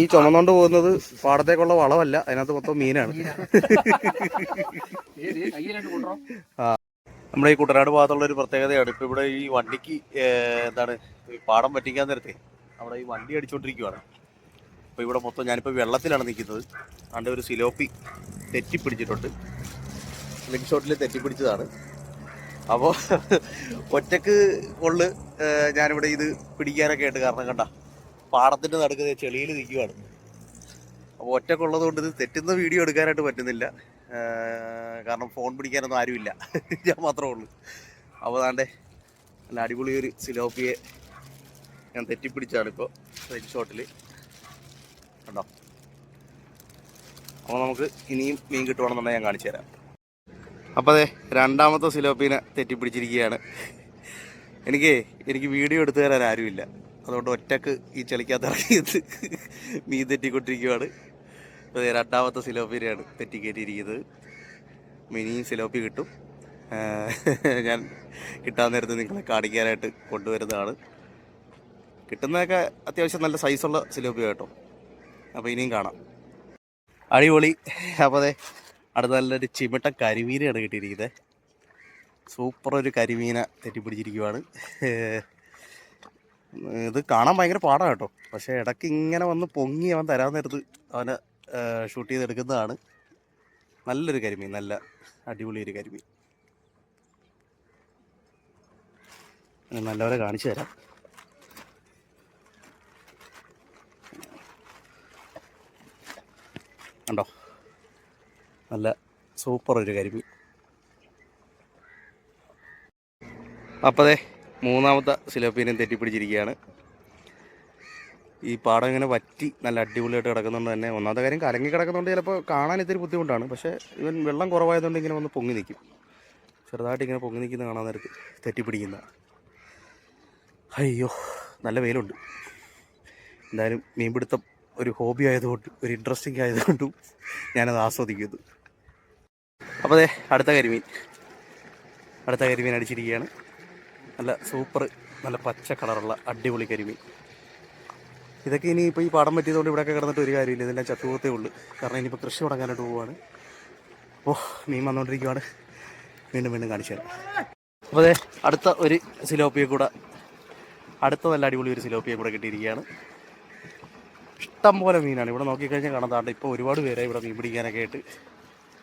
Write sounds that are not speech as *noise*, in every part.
ഈ ചുമന്നോണ്ട് പോകുന്നത് പാടത്തേക്കുള്ള വളമല്ല അതിനകത്ത് മൊത്തം മീനാണ്. ആ. നമ്മുടെ ഈ കുട്ടനാട് ഭാഗത്തുള്ള ഒരു പ്രത്യേകതയാണ്. ഇപ്പൊ ഇവിടെ ഈ വണ്ടിക്ക് എന്താണ് പാടം പറ്റിക്കാൻ നേരത്തെ അവിടെ ഈ വണ്ടി അടിച്ചോണ്ടിരിക്കുവാണ്. അപ്പൊ ഇവിടെ മൊത്തം ഞാനിപ്പോ വെള്ളത്തിലാണ് നിൽക്കുന്നത്. അതിന്റെ ഒരു സിലോപ്പി തെറ്റിപ്പിടിച്ചിട്ടുണ്ട്. ലിങ്ക് ഷോട്ടിൽ തെറ്റിപ്പിടിച്ചതാണ്. അപ്പോൾ ഒറ്റയ്ക്ക് ഉള്ളു ഞാനിവിടെ ഇത് പിടിക്കാനൊക്കെ ആയിട്ട് കാരണം കണ്ട. പാടത്തിന്റെ നടുക്ക് ചെളിയിൽ നിൽക്കുവാണ്. അപ്പോൾ ഒറ്റക്കുള്ളത് കൊണ്ട് ഇത് തെറ്റുന്ന വീഡിയോ എടുക്കാനായിട്ട് പറ്റുന്നില്ല. കാരണം ഫോൺ പിടിക്കാനൊന്നും ആരുമില്ല. ഞാൻ മാത്രമേ ഉള്ളൂ. അപ്പോൾ താണ്ടെ നല്ല അടിപൊളി ഒരു സിലോപ്പിയെ ഞാൻ തെറ്റിപ്പിടിച്ചാണ് ഇപ്പോൾ റെഡ് ഷോട്ടിൽ കണ്ടോ? അപ്പോൾ നമുക്ക് ഇനിയും മീൻ കിട്ടുവാണെന്നുണ്ടെങ്കിൽ ഞാൻ കാണിച്ചു തരാം. അപ്പോൾ അതെ രണ്ടാമത്തെ സിലോപ്പീനെ തെറ്റിപ്പിടിച്ചിരിക്കുകയാണ്. എനിക്ക് എനിക്ക് വീഡിയോ എടുത്തു തരാൻ ആരുമില്ല. അതുകൊണ്ട് ഒറ്റയ്ക്ക് ഈ ചെളിക്കകത്ത് ഇറങ്ങിയത് മീൻ തെറ്റിക്കൊണ്ടിരിക്കുകയാണ് അതെ രണ്ടാമത്തെ സിലോപ്പിനെയാണ് തെറ്റിക്കയറ്റിയിരിക്കുന്നത് മിനിയും സിലോപ്പി കിട്ടും. ഞാൻ കിട്ടാൻ നേരത്ത് നിങ്ങളെ കാണിക്കാനായിട്ട് കൊണ്ടുവരുന്നതാണ്. കിട്ടുന്നതൊക്കെ അത്യാവശ്യം നല്ല സൈസുള്ള സിലോപ്പി കേട്ടോ. അപ്പോൾ ഇനിയും കാണാം. അടിപൊളി. അപ്പോൾ അതെ അടുത്ത നല്ലൊരു ചിമിട്ട കരിമീനെയാണ് കിട്ടിയിരിക്കുന്നത്. സൂപ്പർ ഒരു കരിമീന തെറ്റിപ്പിടിച്ചിരിക്കുവാണ്. ഇത് കാണാൻ ഭയങ്കര പാടാണ് കേട്ടോ. പക്ഷേ ഇടയ്ക്ക് ഇങ്ങനെ വന്ന് പൊങ്ങി അവൻ തരാൻ നേരത്ത് അവനെ ഷൂട്ട് ചെയ്തെടുക്കുന്നതാണ്. നല്ലൊരു കരിമീൻ നല്ല അടിപൊളി ഒരു കരിമീൻ. നല്ലവരെ കാണിച്ചു തരാം. കണ്ടോ? നല്ല സൂപ്പർ ഒരു കരിമീൻ. അപ്പതേ മൂന്നാമത്തെ സിലോപ്പീനും തെറ്റിപ്പിടിച്ചിരിക്കുകയാണ്. ഈ പാടം ഇങ്ങനെ വറ്റി നല്ല അടിപൊളിയായിട്ട് കിടക്കുന്നുണ്ട് തന്നെ. ഒന്നാമത്തെ കാര്യം കലങ്ങി കിടക്കുന്നുണ്ട് ചിലപ്പോൾ കാണാൻ ഇത്തിരി ബുദ്ധിമുട്ടാണ്. പക്ഷേ ഇവൻ വെള്ളം കുറവായതുകൊണ്ട് ഇങ്ങനെ വന്ന് പൊങ്ങി നിൽക്കും ചെറുതായിട്ട് ഇങ്ങനെ പൊങ്ങി നിൽക്കുന്ന കാണാൻ നേരത്ത് തെറ്റിപ്പിടിക്കുന്ന. അയ്യോ നല്ല വെയിലുണ്ട്. എന്തായാലും മീൻപിടുത്തം ഒരു ഹോബി ആയതുകൊണ്ട് ഒരു ഇൻട്രസ്റ്റിംഗ് ആയതുകൊണ്ടും ഞാനത് ആസ്വദിക്കുന്നു. അപ്പോൾ അതെ അടുത്ത കരിമീൻ. അടുത്ത കരിമീൻ അടിച്ചിരിക്കുകയാണ്. നല്ല സൂപ്പർ നല്ല പച്ച കളറുള്ള അടിപൊളി കരിമീൻ. ഇതൊക്കെ ഇനി ഇപ്പോൾ ഈ പാടം പറ്റിയതുകൊണ്ട് ഇവിടെയൊക്കെ കിടന്നിട്ട് ഒരു കാര്യമില്ല. ഇതെല്ലാം ചത്തുപോത്തേ ഉള്ളൂ. കാരണം ഇനിയിപ്പോൾ കൃഷി തുടങ്ങാനായിട്ട് പോവുകയാണ് ഓ മീൻ വന്നുകൊണ്ടിരിക്കുകയാണ് വീണ്ടും വീണ്ടും കാണിച്ചു തരാം. അപ്പോൾ അതെ അടുത്ത ഒരു സിലോപ്പിയെ കൂടെ അടുത്ത നല്ല അടിപൊളി ഒരു സിലോപ്പിയെ കൂടെ കിട്ടിയിരിക്കുകയാണ്. ഇഷ്ടം പോലെ മീനാണ്. ഇവിടെ നോക്കിക്കഴിഞ്ഞാൽ കാണാതാണ്ട് ഇപ്പോൾ ഒരുപാട് പേരായി ഇവിടെ മീൻ പിടിക്കാനൊക്കെ ആയിട്ട്.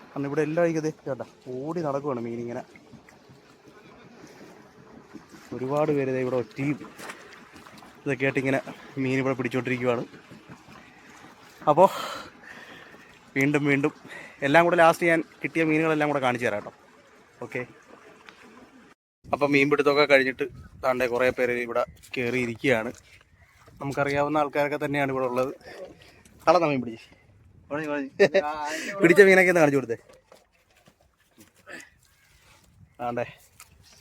കാരണം ഇവിടെ എല്ലാം ഇത് കേട്ടോ ഓടി നടക്കുവാണ് മീനിങ്ങനെ. ഒരുപാട് പേര് ഇവിടെ ഒറ്റയും ഇതൊക്കെ ആയിട്ട് ഇങ്ങനെ മീൻ ഇവിടെ പിടിച്ചോണ്ടിരിക്കുവാണ്. അപ്പോൾ വീണ്ടും വീണ്ടും എല്ലാം കൂടെ ലാസ്റ്റ് ഞാൻ കിട്ടിയ മീനുകളെല്ലാം കൂടെ കാണിച്ചു തരാം കേട്ടോ. ഓക്കെ അപ്പം മീൻ പിടുത്തമൊക്കെ കഴിഞ്ഞിട്ട് താണ്ടെ കുറേ പേര് ഇവിടെ കയറിയിരിക്കുകയാണ് നമുക്കറിയാവുന്ന ആൾക്കാരൊക്കെ തന്നെയാണ് ഇവിടെ ഉള്ളത്. കളന്ന മീൻ പിടിച്ച്. പിടിച്ച മീനൊക്കെ ഒന്ന് കാണിച്ചു കൊടുത്തേ. ആണ്ടേ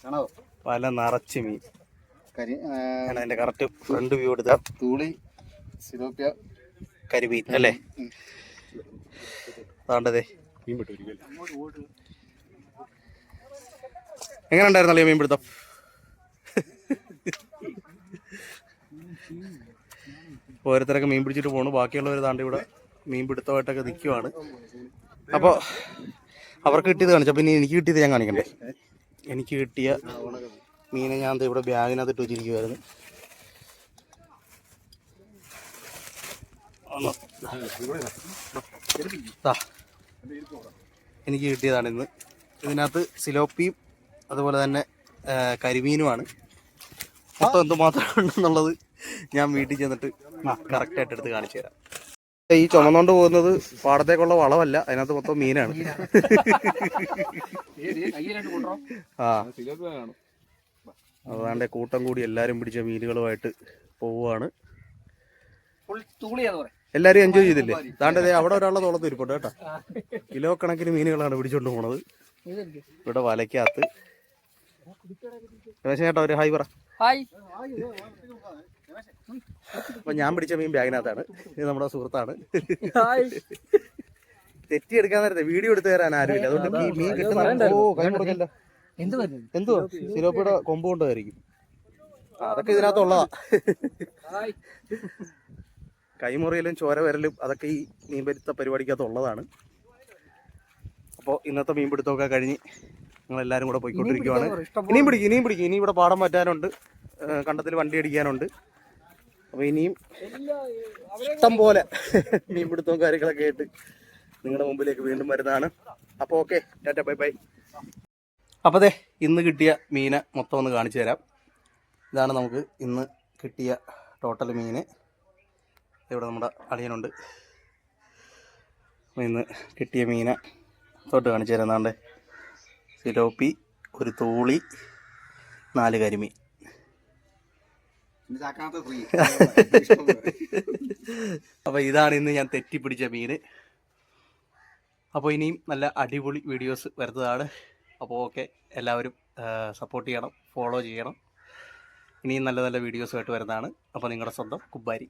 കാണാവോ? പല നിറച്ച് മീൻ. അതിന്റെ കറക്റ്റ് ഫ്രണ്ട് വ്യൂ എടുത്ത തൂളി സിലോപ്യ. കരിമീൻ അല്ലേ? താണ്ടതേ എങ്ങനെ ഉണ്ടായിരുന്നല്ലോ മീൻ പിടുത്തം? ഓരോരുത്തരൊക്കെ മീൻ പിടിച്ചിട്ട് പോണു. ബാക്കിയുള്ളവർ താണ്ട് ഇവിടെ മീൻ പിടുത്തമായിട്ടൊക്കെ നിൽക്കുവാണ് അപ്പോൾ അവർക്ക് കിട്ടിയത് കാണിച്ചു? അപ്പം ഇനി എനിക്ക് കിട്ടിയത് ഞാൻ കാണിക്കണ്ടേ? എനിക്ക് കിട്ടിയ മീനെ ഞാൻ ദേ ഇവിടെ ബാഗിനകത്ത് ഇട്ട് വെച്ചിരിക്കുമായിരുന്നു. എനിക്ക് കിട്ടിയതാണ് ഇന്ന്. ഇതിനകത്ത് സിലോപ്പിയും അതുപോലെ തന്നെ കരിമീനുമാണ്. മൊത്തം എന്തുമാത്രം ഉണ്ടെന്നുള്ളത് ഞാൻ വീട്ടിൽ ചെന്നിട്ട് കറക്റ്റായിട്ട് എടുത്ത് കാണിച്ചു തരാം. ഈ ചുമന്നോണ്ട് പോകുന്നത് പാടത്തേക്കുള്ള വളമല്ല അതിനകത്ത് മൊത്തം മീനാണ്. ആ. അതാണ്ട് കൂട്ടം കൂടി എല്ലാരും പിടിച്ച മീനുകളുമായിട്ട് പോവുകയാണ്. എല്ലാരും എൻജോയ് ചെയ്തില്ലേ? താണ്ടേ അവിടെ ഒരാളെ തോളത്ത് ഇരിപ്പുണ്ട് കേട്ടോ. കിലോ കണക്കിന് മീനുകളാണ് പിടിച്ചോണ്ട് പോണത്. ഇവിടെ വലയ്ക്കകത്ത്. രമേശൻ ചേട്ടാ ഒരു ഹായ് പറ. ഹായ്. അപ്പൊ ഞാൻ പിടിച്ച മീൻ ബാഗിനകത്താണ്. ഇത് നമ്മുടെ സുഹൃത്താണ്. തെറ്റി എടുക്കാൻ നേരത്തെ വീഡിയോ എടുത്തു തരാൻ ആരുമില്ല. അതുകൊണ്ട് മീൻ കിട്ടുന്ന ഓ കൈ എന്ത് സിലോപ്പിയുടെ കൊമ്പ് കൊണ്ടായിരിക്കും അതൊക്കെ ഇതിനകത്തുള്ളതാ. കൈമുറിയിലും ചോര വരലും അതൊക്കെ ഈ മീൻപിടുത്ത പരിപാടിക്കകത്ത് ഉള്ളതാണ് അപ്പോൾ ഇന്നത്തെ മീൻപിടുത്തമൊക്കെ കഴിഞ്ഞ് ഞങ്ങളെല്ലാവരും കൂടെ പോയിക്കൊണ്ടിരിക്കുവാണ്. ഇനിയും പിടിക്കും ഇനിയും പിടിക്കും. ഇനി ഇവിടെ പാടം പറ്റാനുണ്ട് കണ്ടത്തിൽ വണ്ടി അടിക്കാനുണ്ട്. അപ്പോൾ ഇനിയും ഇഷ്ടം പോലെ മീൻപിടുത്തവും കാര്യങ്ങളൊക്കെ ആയിട്ട് നിങ്ങളുടെ മുമ്പിലേക്ക് വീണ്ടും വരുന്നതാണ്. അപ്പോൾ ഓക്കെ ടാറ്റ ബൈ ബൈ. അപ്പോൾ അതെ ഇന്ന് കിട്ടിയ മീനെ മൊത്തം ഒന്ന് കാണിച്ചു തരാം. ഇതാണ് നമുക്ക് ഇന്ന് കിട്ടിയ ടോട്ടൽ മീന്. ഇവിടെ നമ്മുടെ അളിയനുണ്ട്. അപ്പോൾ ഇന്ന് കിട്ടിയ മീനെ തൊട്ട് കാണിച്ചു തരാം. എന്നാണ്ട് സിലോപ്പി ഒരു തൂളി നാല് കരിമീൻ. *laughs* അപ്പോൾ ഇതാണ് ഇന്ന് ഞാൻ തെറ്റിപ്പിടിച്ച മീൻ അപ്പോൾ ഇനിയും നല്ല അടിപൊളി വീഡിയോസ് വരുന്നതാണ്. അപ്പോൾ ഓക്കെ എല്ലാവരും സപ്പോർട്ട് ചെയ്യണം ഫോളോ ചെയ്യണം. ഇനിയും നല്ല നല്ല വീഡിയോസുമായിട്ട് വരുന്നതാണ്. അപ്പോൾ നിങ്ങളുടെ സ്വന്തം കുബ്ബാരി.